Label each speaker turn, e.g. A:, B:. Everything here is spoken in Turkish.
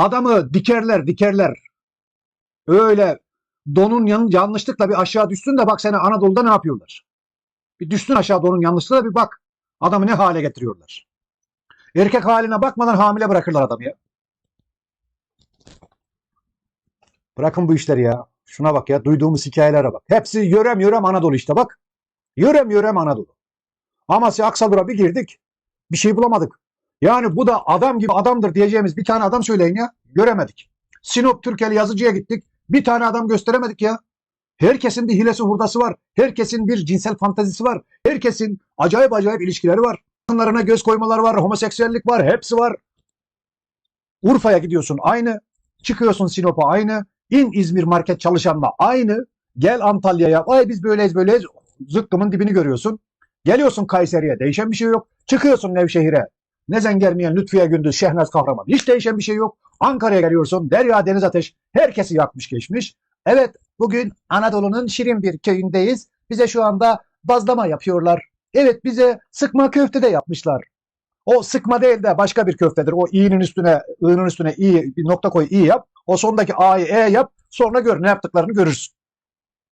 A: Adamı dikerler dikerler. Öyle donun yan, yanlışlıkla bir aşağı düşsün de bak seni Anadolu'da ne yapıyorlar. Bir düşsün aşağı donun yanlışlıkla bir bak. Adamı ne hale getiriyorlar. Erkek haline bakmadan hamile bırakırlar adamı ya. Bırakın bu işleri ya. Şuna bak ya. Duyduğumuz hikayelere bak. Hepsi yörem yörem Anadolu işte bak. Yörem yörem Anadolu. Amasya Aksadur'a bir girdik. Bir şey bulamadık. Yani bu da adam gibi adamdır diyeceğimiz bir tane adam söyleyin ya. Göremedik. Sinop Türkeli yazıcıya gittik. Bir tane adam gösteremedik ya. Herkesin bir hilesi hurdası var. Herkesin bir cinsel fantazisi var. Herkesin acayip acayip ilişkileri var. Kadınlarına göz koymalar var. Homoseksüellik var. Hepsi var. Urfa'ya gidiyorsun aynı. Çıkıyorsun Sinop'a aynı. İn İzmir market çalışanla aynı. Gel Antalya'ya. Ay biz böyleyiz böyleyiz. Zıkkımın dibini görüyorsun. Geliyorsun Kayseri'ye. Değişen bir şey yok. Çıkıyorsun Nevşehir'e. Nezen gelmeyen Lütfiye Gündüz, Şehnaz Kahraman. Hiç değişen bir şey yok. Ankara'ya geliyorsun. Derya Deniz Ateş. Herkesi yakmış geçmiş. Evet bugün Anadolu'nun şirin bir köyündeyiz. Bize şu anda bazlama yapıyorlar. Evet bize sıkma köfte de yapmışlar. O sıkma değil de başka bir köftedir. O i'nin üstüne, i'nin üstüne i bir nokta koy i yap. O sondaki a'yı e yap. Sonra gör ne yaptıklarını görürsün.